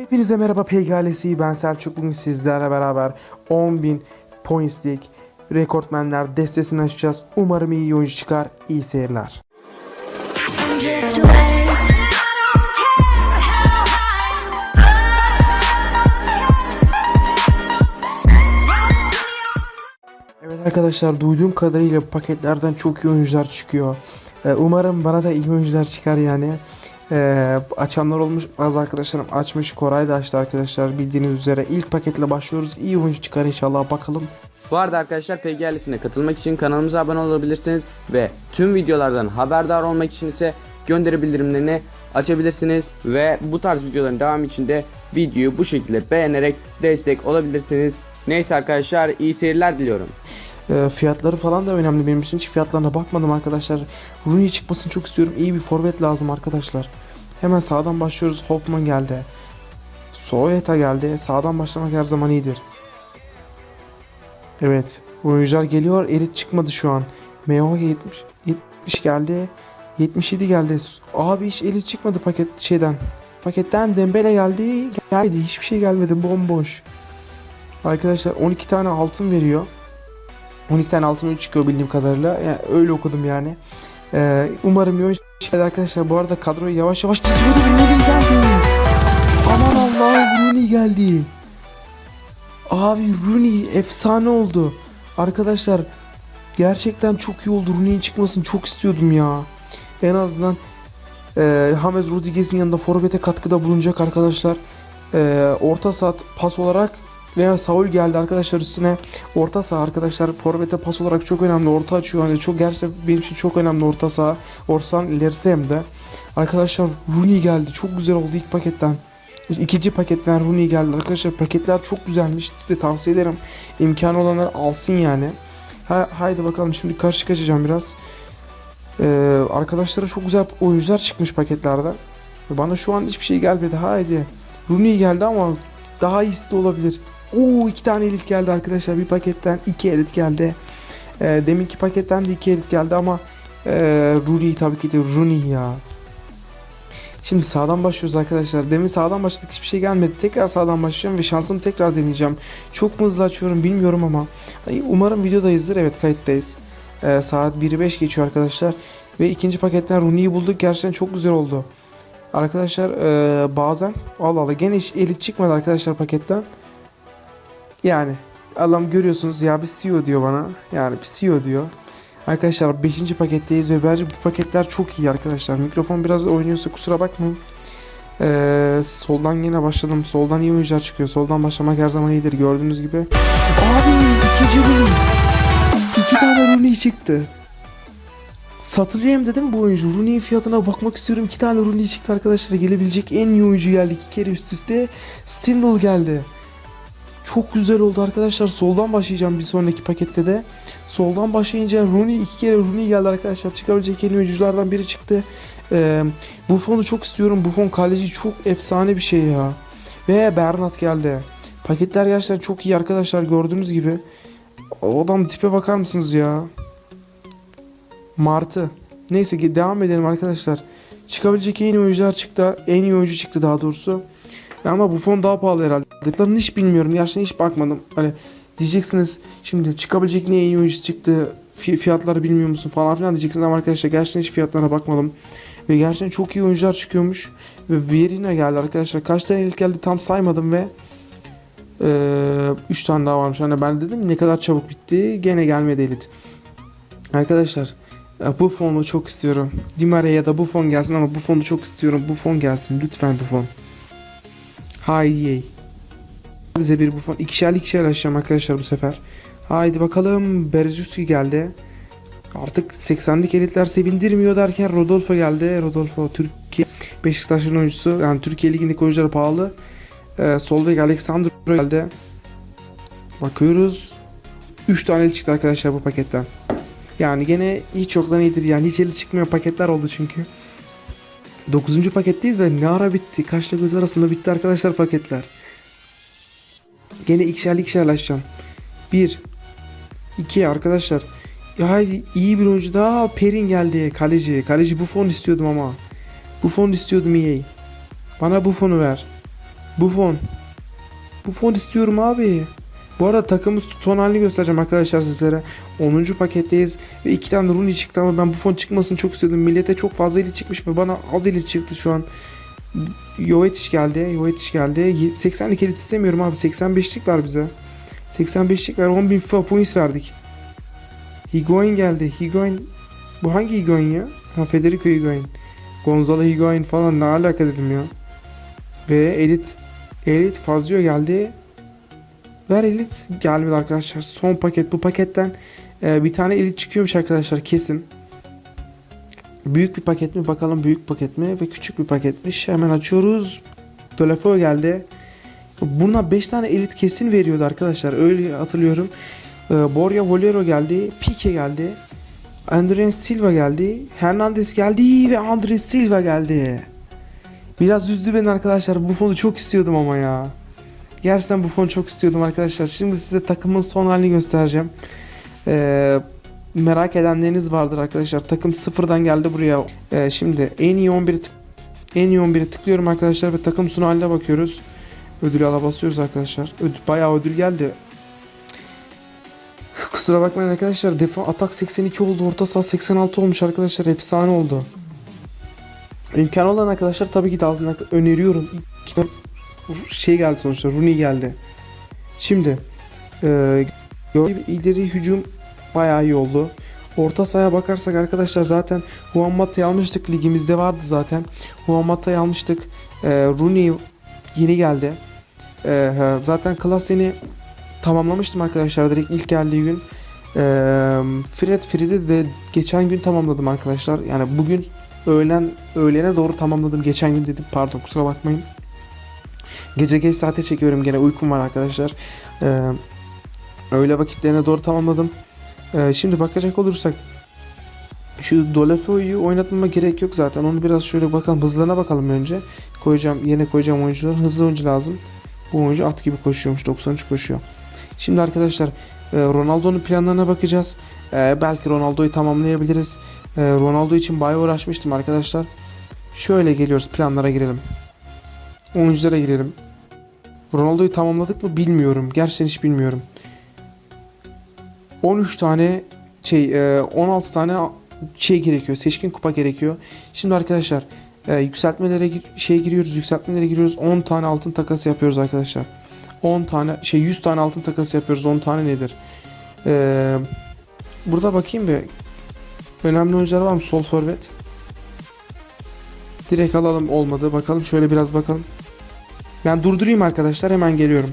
Hepinize merhaba PG ailesi ben Selçuk bugün sizlerle beraber 10.000 pointslik rekortmenler destesini açacağız. Umarım iyi oyuncu çıkar. İyi seyirler. Evet arkadaşlar duyduğum kadarıyla paketlerden çok iyi oyuncular çıkıyor. Ee, umarım bana da iyi oyuncular çıkar yani. Ee, açanlar olmuş bazı arkadaşlarım açmış. Koray da açtı arkadaşlar bildiğiniz üzere. ilk paketle başlıyoruz. İyi oyuncu çıkar inşallah bakalım. Bu arada arkadaşlar PG ailesine katılmak için kanalımıza abone olabilirsiniz ve tüm videolardan haberdar olmak için ise gönderi bildirimlerini açabilirsiniz ve bu tarz videoların devamı için de videoyu bu şekilde beğenerek destek olabilirsiniz. Neyse arkadaşlar iyi seyirler diliyorum. Ee, fiyatları falan da önemli benim için. Hiç fiyatlarına bakmadım arkadaşlar. Rooney çıkmasını çok istiyorum. İyi bir forvet lazım arkadaşlar. Hemen sağdan başlıyoruz. Hoffman geldi. Soyeta geldi. Sağdan başlamak her zaman iyidir. Evet. Oyuncular geliyor. Elit çıkmadı şu an. Meo 70, 70 geldi. 77 geldi. Abi hiç elit çıkmadı paket şeyden. Paketten Dembele geldi. Geldi. Hiçbir şey gelmedi. Bomboş. Arkadaşlar 12 tane altın veriyor. 12 tane altın oyuncu çıkıyor bildiğim kadarıyla. Yani öyle okudum yani. Ee, umarım iyi oyuncu çıkar arkadaşlar. Bu arada kadroyu yavaş yavaş çiziyordu. Rooney geldi. Aman Allah'ım Rooney geldi. Abi Rooney efsane oldu. Arkadaşlar gerçekten çok iyi oldu. Rooney'in çıkmasını çok istiyordum ya. En azından e, James Rodriguez'in yanında forvete katkıda bulunacak arkadaşlar. E, orta saat pas olarak veya Saul geldi arkadaşlar üstüne. Orta saha arkadaşlar forvete pas olarak çok önemli. Orta açıyor. Yani çok gerçekten benim için çok önemli orta saha. Orsan ilerisi hem de. Arkadaşlar Rooney geldi. Çok güzel oldu ilk paketten. İkinci paketten Rooney geldi. Arkadaşlar paketler çok güzelmiş. Size tavsiye ederim. İmkanı olanlar alsın yani. Ha, haydi bakalım şimdi karşı kaçacağım biraz. Ee, arkadaşlara çok güzel oyuncular çıkmış paketlerde. Bana şu an hiçbir şey gelmedi. Haydi. Rooney geldi ama daha iyisi de olabilir. Oo iki tane elit geldi arkadaşlar. Bir paketten iki elit geldi. Ee, deminki paketten de iki elit geldi ama ee, Rooney tabii ki de Rooney ya. Şimdi sağdan başlıyoruz arkadaşlar. Demin sağdan başladık hiçbir şey gelmedi. Tekrar sağdan başlayacağım ve şansımı tekrar deneyeceğim. Çok mu hızlı açıyorum bilmiyorum ama. Ay, Umarım videodayızdır. Evet kayıttayız. Ee, saat 1'i 5 geçiyor arkadaşlar. Ve ikinci paketten Rooney'i bulduk. Gerçekten çok güzel oldu. Arkadaşlar ee, bazen Allah Allah gene hiç eli çıkmadı arkadaşlar paketten. Yani Allah'ım görüyorsunuz ya bir CEO diyor bana. Yani bir CEO diyor. Arkadaşlar 5. paketteyiz ve bence bu paketler çok iyi arkadaşlar. Mikrofon biraz oynuyorsa kusura bakmayın. Ee, soldan yine başladım. Soldan iyi oyuncular çıkıyor. Soldan başlamak her zaman iyidir gördüğünüz gibi. Abi ikinci Rooney. İki tane Rooney çıktı. Satılıyor hem dedim bu oyuncu. Rooney'in fiyatına bakmak istiyorum. İki tane Rooney çıktı arkadaşlar. Gelebilecek en iyi oyuncu geldi. iki kere üst üste. Stindl geldi. Çok güzel oldu arkadaşlar. Soldan başlayacağım bir sonraki pakette de. Soldan başlayınca Rooney iki kere Rooney geldi arkadaşlar. Çıkabilecek en iyi oyunculardan biri çıktı. Ee, Buffon'u çok istiyorum. Buffon kaleci çok efsane bir şey ya. Ve Bernat geldi. Paketler gerçekten çok iyi arkadaşlar gördüğünüz gibi. O adam tipe bakar mısınız ya? Martı. Neyse ki devam edelim arkadaşlar. Çıkabilecek en iyi oyuncular çıktı. En iyi oyuncu çıktı daha doğrusu. Ama Buffon daha pahalı herhalde. Fiyatlarını hiç bilmiyorum. Gerçekten hiç bakmadım. Hani diyeceksiniz şimdi çıkabilecek ne iyi oyuncu çıktı. fi- Fiyatları bilmiyor musun falan filan diyeceksiniz ama arkadaşlar gerçekten hiç fiyatlarına bakmadım. Ve gerçekten çok iyi oyuncular çıkıyormuş. Ve Vierina geldi arkadaşlar. Kaç tane ilk geldi tam saymadım ve 3 tane daha varmış. Hani ben dedim ne kadar çabuk bitti. Gene gelmedi elit. Arkadaşlar ya bu fonu çok istiyorum. Di Maria ya da bu fon gelsin ama bu fonu çok istiyorum. Bu fon gelsin. Lütfen bu fon. Haydi. Bize bir bu fon. İkişer açacağım arkadaşlar bu sefer. Haydi bakalım. Berzuski geldi. Artık 80'lik elitler sevindirmiyor derken Rodolfo geldi. Rodolfo Türkiye Beşiktaş'ın oyuncusu. Yani Türkiye Ligi'ndeki oyuncular pahalı. Ee, sol bek Alexandro geldi. Bakıyoruz. 3 tane çıktı arkadaşlar bu paketten. Yani gene hiç yoktan iyidir yani hiç eli çıkmıyor paketler oldu çünkü. 9. paketteyiz ve ne ara bitti? Kaçla göz arasında bitti arkadaşlar paketler. Gene ikişer ikişer açacağım. 1 2 arkadaşlar. Haydi iyi bir oyuncu daha Perin geldi kaleci. Kaleci bu fon istiyordum ama. Bu fon istiyordum iyi. Bana bu fonu ver. Buffon. Buffon istiyorum abi. Bu arada takımın son göstereceğim arkadaşlar sizlere. 10. paketteyiz ve iki tane Rooney çıktı ama ben Buffon çıkmasını çok istiyordum. Millete çok fazla eli çıkmış ve bana az eli çıktı şu an. Jovetic geldi. Jovetic geldi. Ye- 80'lik elit istemiyorum abi. 85'lik var bize. 85'lik ver. 10.000 FIFA points verdik. Higuain geldi. Higuain. Bu hangi Higuain ya? Ha Federico Higuain. Gonzalo Higuain falan ne alaka dedim ya. Ve elit. Elit Fazio geldi. Ver elit. Gelmedi arkadaşlar. Son paket. Bu paketten e, bir tane elit çıkıyormuş arkadaşlar kesin. Büyük bir paket mi? Bakalım büyük paket mi? Ve küçük bir paketmiş. Hemen açıyoruz. Telefon geldi. Buna 5 tane elit kesin veriyordu arkadaşlar. Öyle hatırlıyorum. Ee, Borja Valero geldi. Pique geldi. Andres Silva geldi. Hernandez geldi ve Andres Silva geldi. Biraz üzdü beni arkadaşlar. Bu fonu çok istiyordum ama ya. Gerçekten bu fonu çok istiyordum arkadaşlar. Şimdi size takımın son halini göstereceğim. Ee, merak edenleriniz vardır arkadaşlar. Takım sıfırdan geldi buraya. Ee, şimdi en iyi 11'i tık- en iyi 11'i tıklıyorum arkadaşlar ve takım sonu haline bakıyoruz. Ödülü ala basıyoruz arkadaşlar. Ödül, bayağı ödül geldi. Kusura bakmayın arkadaşlar. Defa atak 82 oldu. Orta saha 86 olmuş arkadaşlar. Efsane oldu. İmkanı olan arkadaşlar tabii ki de ağzına öneriyorum. Şey geldi sonuçta. Rooney geldi. Şimdi e, ileri hücum bayağı iyi oldu. Orta sahaya bakarsak arkadaşlar zaten Juan Mata'yı almıştık. Ligimizde vardı zaten. Juan Mata'yı almıştık. E, Rooney yeni geldi. E, zaten Klasen'i tamamlamıştım arkadaşlar direkt ilk geldiği gün. E, Fred Fred'i de geçen gün tamamladım arkadaşlar. Yani bugün öğlen öğlene doğru tamamladım. Geçen gün dedim pardon kusura bakmayın. Gece geç saate çekiyorum gene uykum var arkadaşlar. E, öğle vakitlerine doğru tamamladım. E, şimdi bakacak olursak şu Dolefo'yu oynatmama gerek yok zaten. Onu biraz şöyle bakalım hızlarına bakalım önce. Koyacağım yerine koyacağım oyuncular. Hızlı oyuncu lazım. Bu oyuncu at gibi koşuyormuş. 93 koşuyor. Şimdi arkadaşlar e, Ronaldo'nun planlarına bakacağız. E, belki Ronaldo'yu tamamlayabiliriz. E, Ronaldo için bayağı uğraşmıştım arkadaşlar. Şöyle geliyoruz planlara girelim. Oyunculara girelim. Ronaldo'yu tamamladık mı bilmiyorum. Gerçekten hiç bilmiyorum. 13 tane şey e, 16 tane şey gerekiyor. Seçkin kupa gerekiyor. Şimdi arkadaşlar e, yükseltmelere şey giriyoruz. Yükseltmelere giriyoruz. 10 tane altın takası yapıyoruz arkadaşlar. 10 tane şey 100 tane altın takası yapıyoruz. 10 tane nedir? Ee, burada bakayım bir. Önemli oyuncular var mı? Sol forvet. Direkt alalım olmadı. Bakalım şöyle biraz bakalım. Ben durdurayım arkadaşlar hemen geliyorum.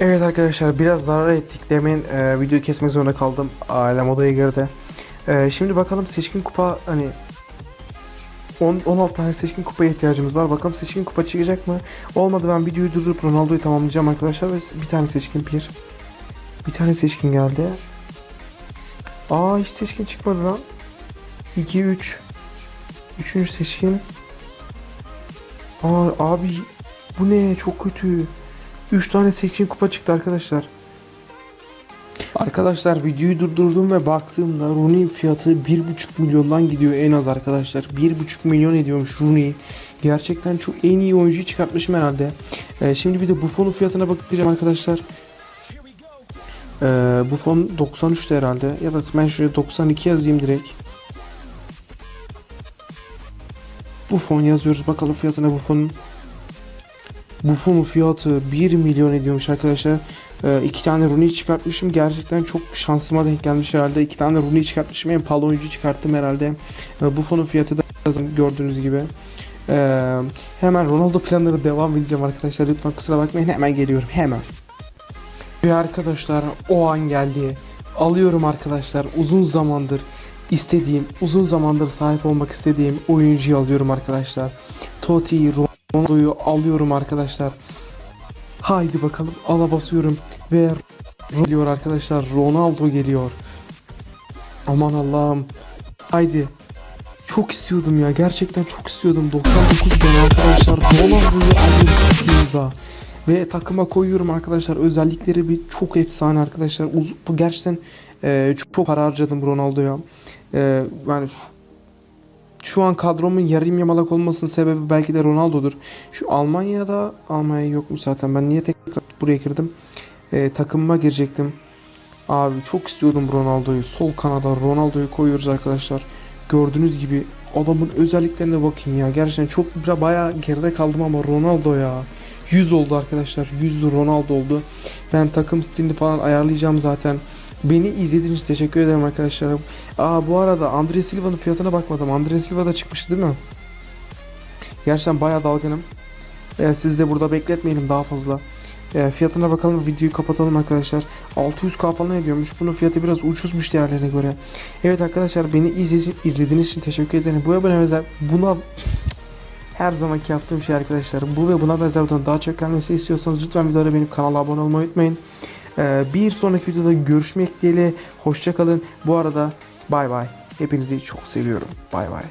Evet arkadaşlar biraz zarar ettik. Demin e, videoyu kesmek zorunda kaldım. Ailem odaya girdi. E, şimdi bakalım seçkin kupa hani 10, 16 tane seçkin kupaya ihtiyacımız var. Bakalım seçkin kupa çıkacak mı? Olmadı ben videoyu durdurup Ronaldo'yu tamamlayacağım arkadaşlar. Ve bir tane seçkin bir. Bir tane seçkin geldi. Aa hiç seçkin çıkmadı lan. 2 3. Üçüncü seçkin. Aa abi bu ne çok kötü. 3 tane seçkin kupa çıktı arkadaşlar. Arkadaşlar videoyu durdurdum ve baktığımda Rooney fiyatı 1.5 milyondan gidiyor en az arkadaşlar. 1.5 milyon ediyormuş Rooney. Gerçekten çok en iyi oyuncuyu çıkartmışım herhalde. Ee, şimdi bir de Buffon'un fiyatına bakacağım arkadaşlar. Ee, Buffon 93'te herhalde. Ya da ben şuraya 92 yazayım direkt. Buffon yazıyoruz bakalım fiyatına Buffon'un. Buffon'un fiyatı 1 milyon ediyormuş arkadaşlar. Ee, iki tane Rooney çıkartmışım. Gerçekten çok şansıma denk gelmiş herhalde. İki tane Rooney çıkartmışım. En pahalı oyuncu çıkarttım herhalde. Ee, Buffon'un fiyatı da gördüğünüz gibi. Ee, hemen Ronaldo planları devam edeceğim arkadaşlar. Lütfen kusura bakmayın. Hemen geliyorum. Hemen. Ve arkadaşlar o an geldi. Alıyorum arkadaşlar. Uzun zamandır istediğim, uzun zamandır sahip olmak istediğim oyuncuyu alıyorum arkadaşlar. Totti, Ronaldo'yu alıyorum arkadaşlar. Haydi bakalım ala basıyorum ve geliyor arkadaşlar Ronaldo geliyor. Aman Allah'ım. Haydi. Çok istiyordum ya gerçekten çok istiyordum. 99 ben arkadaşlar Ronaldo'yu alıyoruz imza. Ve takıma koyuyorum arkadaşlar. Özellikleri bir çok efsane arkadaşlar. Uz bu gerçekten e, çok para harcadım Ronaldo'ya. E, yani şu şu an kadromun yarım yamalak olmasının sebebi belki de Ronaldo'dur. Şu Almanya'da Almanya yok mu zaten? Ben niye tekrar buraya girdim? Ee, takımıma girecektim. Abi çok istiyordum Ronaldo'yu. Sol kanada Ronaldo'yu koyuyoruz arkadaşlar. Gördüğünüz gibi adamın özelliklerine bakın ya. Gerçekten çok bayağı geride kaldım ama Ronaldo ya. 100 oldu arkadaşlar. 100 Ronaldo oldu. Ben takım stilini falan ayarlayacağım zaten. Beni izlediğiniz için teşekkür ederim arkadaşlar. Aa bu arada Andre Silva'nın fiyatına bakmadım. Andre Silva da çıkmıştı değil mi? Gerçekten bayağı dalgınım. Ee, siz de burada bekletmeyelim daha fazla. Ee, fiyatına bakalım videoyu kapatalım arkadaşlar. 600k falan ediyormuş. Bunun fiyatı biraz ucuzmuş diğerlerine göre. Evet arkadaşlar beni izledi- izlediğiniz için teşekkür ederim. Bu buna benzer buna her zamanki yaptığım şey arkadaşlar. Bu ve buna benzer daha çok gelmesi istiyorsanız lütfen videolara benim kanala abone olmayı unutmayın. Ee, bir sonraki videoda görüşmek dileğiyle. Hoşça kalın. Bu arada bay bay. Hepinizi çok seviyorum. Bay bay.